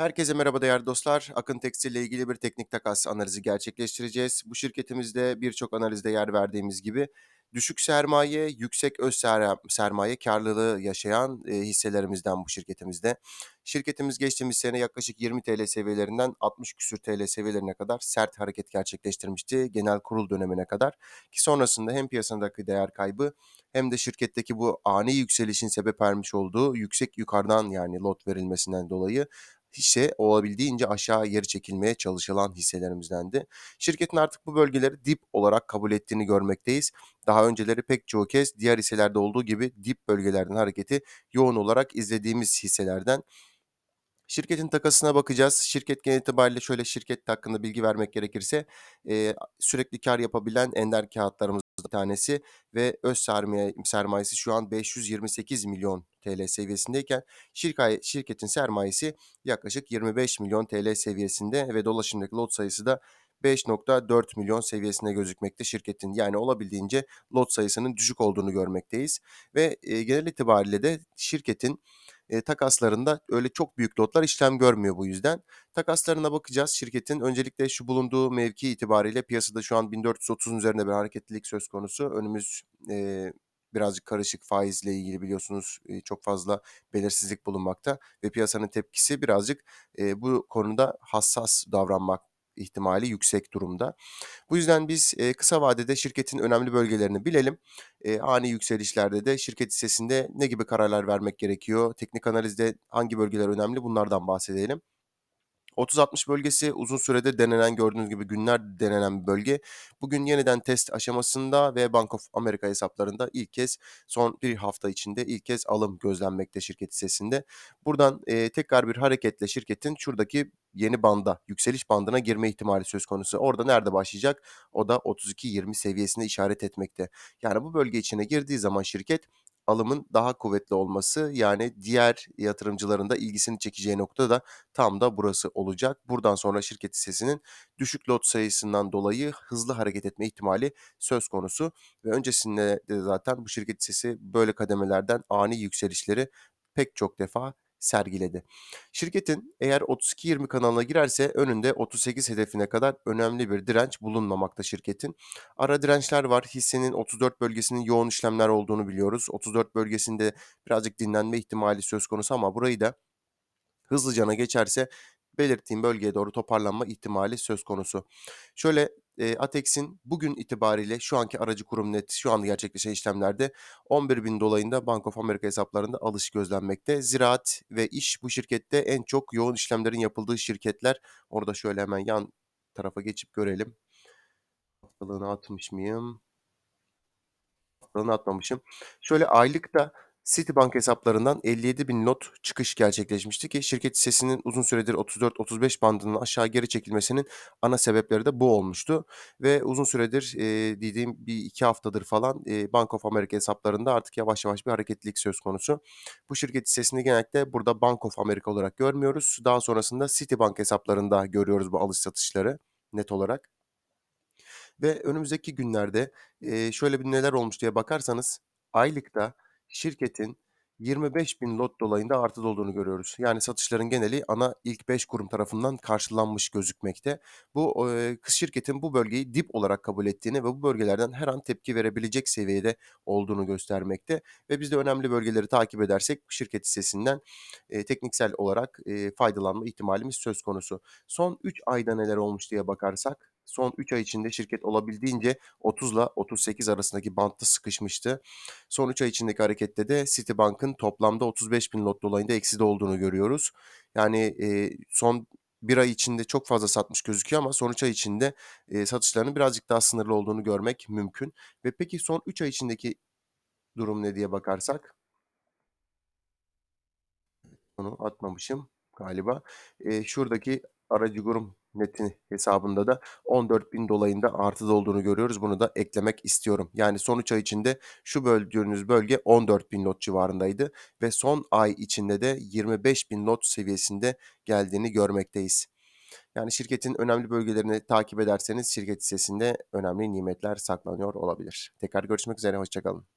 Herkese merhaba değerli dostlar. Akın Tekstil ile ilgili bir teknik takas analizi gerçekleştireceğiz. Bu şirketimizde birçok analizde yer verdiğimiz gibi düşük sermaye, yüksek öz ser- sermaye karlılığı yaşayan e, hisselerimizden bu şirketimizde. Şirketimiz geçtiğimiz sene yaklaşık 20 TL seviyelerinden 60 küsür TL seviyelerine kadar sert hareket gerçekleştirmişti genel kurul dönemine kadar. Ki sonrasında hem piyasadaki değer kaybı hem de şirketteki bu ani yükselişin sebep vermiş olduğu yüksek yukarıdan yani lot verilmesinden dolayı hisse olabildiğince aşağı geri çekilmeye çalışılan hisselerimizdendi. Şirketin artık bu bölgeleri dip olarak kabul ettiğini görmekteyiz. Daha önceleri pek çoğu kez diğer hisselerde olduğu gibi dip bölgelerden hareketi yoğun olarak izlediğimiz hisselerden. Şirketin takasına bakacağız. Şirket genel itibariyle şöyle şirket hakkında bilgi vermek gerekirse eee, sürekli kar yapabilen ender kağıtlarımızdan bir tanesi ve öz sermaye, sermayesi şu an 528 milyon TL seviyesindeyken şirkay, şirketin sermayesi yaklaşık 25 milyon TL seviyesinde ve dolaşımdaki lot sayısı da 5.4 milyon seviyesinde gözükmekte şirketin. Yani olabildiğince lot sayısının düşük olduğunu görmekteyiz. Ve e, genel itibariyle de şirketin e, takaslarında öyle çok büyük lotlar işlem görmüyor bu yüzden. Takaslarına bakacağız şirketin. Öncelikle şu bulunduğu mevki itibariyle piyasada şu an 1430'un üzerinde bir hareketlilik söz konusu. Önümüz e, birazcık karışık faizle ilgili biliyorsunuz e, çok fazla belirsizlik bulunmakta ve piyasanın tepkisi birazcık e, bu konuda hassas davranmak ihtimali yüksek durumda. Bu yüzden biz e, kısa vadede şirketin önemli bölgelerini bilelim. E, ani yükselişlerde de şirket hissesinde ne gibi kararlar vermek gerekiyor? Teknik analizde hangi bölgeler önemli? Bunlardan bahsedelim. 30-60 bölgesi uzun süredir denenen gördüğünüz gibi günler denenen bir bölge. Bugün yeniden test aşamasında ve Bank of America hesaplarında ilk kez son bir hafta içinde ilk kez alım gözlenmekte şirket hissesinde. Buradan e, tekrar bir hareketle şirketin şuradaki yeni banda, yükseliş bandına girme ihtimali söz konusu. Orada nerede başlayacak? O da 32-20 seviyesinde işaret etmekte. Yani bu bölge içine girdiği zaman şirket alımın daha kuvvetli olması yani diğer yatırımcıların da ilgisini çekeceği nokta da tam da burası olacak. Buradan sonra şirket hissesinin düşük lot sayısından dolayı hızlı hareket etme ihtimali söz konusu ve öncesinde de zaten bu şirket hissesi böyle kademelerden ani yükselişleri pek çok defa sergiledi. Şirketin eğer 32-20 kanalına girerse önünde 38 hedefine kadar önemli bir direnç bulunmamakta şirketin. Ara dirençler var. Hissenin 34 bölgesinin yoğun işlemler olduğunu biliyoruz. 34 bölgesinde birazcık dinlenme ihtimali söz konusu ama burayı da hızlıcana geçerse belirttiğim bölgeye doğru toparlanma ihtimali söz konusu. Şöyle e, Atex'in bugün itibariyle şu anki aracı kurum net şu anda gerçekleşen işlemlerde 11 bin dolayında Bank of America hesaplarında alış gözlenmekte. Ziraat ve iş bu şirkette en çok yoğun işlemlerin yapıldığı şirketler. Orada şöyle hemen yan tarafa geçip görelim. Haftalığını atmış mıyım? Haftalığını atmamışım. Şöyle aylıkta Citibank hesaplarından 57 bin lot çıkış gerçekleşmişti ki şirket hissesinin uzun süredir 34-35 bandının aşağı geri çekilmesinin ana sebepleri de bu olmuştu. Ve uzun süredir e, dediğim bir iki haftadır falan e, Bank of America hesaplarında artık yavaş yavaş bir hareketlilik söz konusu. Bu şirket hissesini genellikle burada Bank of America olarak görmüyoruz. Daha sonrasında Citibank hesaplarında görüyoruz bu alış satışları net olarak. Ve önümüzdeki günlerde, eee, şöyle bir neler olmuş diye bakarsanız aylıkta şirketin 25.000 lot dolayında artıda olduğunu görüyoruz. Yani satışların geneli ana ilk 5 kurum tarafından karşılanmış gözükmekte. Bu, eee, şirketin bu bölgeyi dip olarak kabul ettiğini ve bu bölgelerden her an tepki verebilecek seviyede olduğunu göstermekte ve biz de önemli bölgeleri takip edersek şirket hissesinden, eee, tekniksel olarak, eee, faydalanma ihtimalimiz söz konusu. Son 3 ayda neler olmuş diye bakarsak son 3 ay içinde şirket olabildiğince 30'la 38 arasındaki bantta sıkışmıştı. Son 3 ay içindeki harekette de Citibank'ın toplamda 35 bin lot dolayında ekside olduğunu görüyoruz. Yani e, son bir ay içinde çok fazla satmış gözüküyor ama son 3 ay içinde e, satışlarının birazcık daha sınırlı olduğunu görmek mümkün. Ve peki son 3 ay içindeki durum ne diye bakarsak? Onu atmamışım galiba. Eee, şuradaki aracı kurum netin hesabında da 14.000 dolayında artıda olduğunu görüyoruz. Bunu da eklemek istiyorum. Yani son 3 ay içinde şu gördüğünüz bölge 14.000 lot civarındaydı ve son ay içinde de 25.000 lot seviyesinde geldiğini görmekteyiz. Yani şirketin önemli bölgelerini takip ederseniz şirket hissesinde önemli nimetler saklanıyor olabilir. Tekrar görüşmek üzere, hoşça kalın.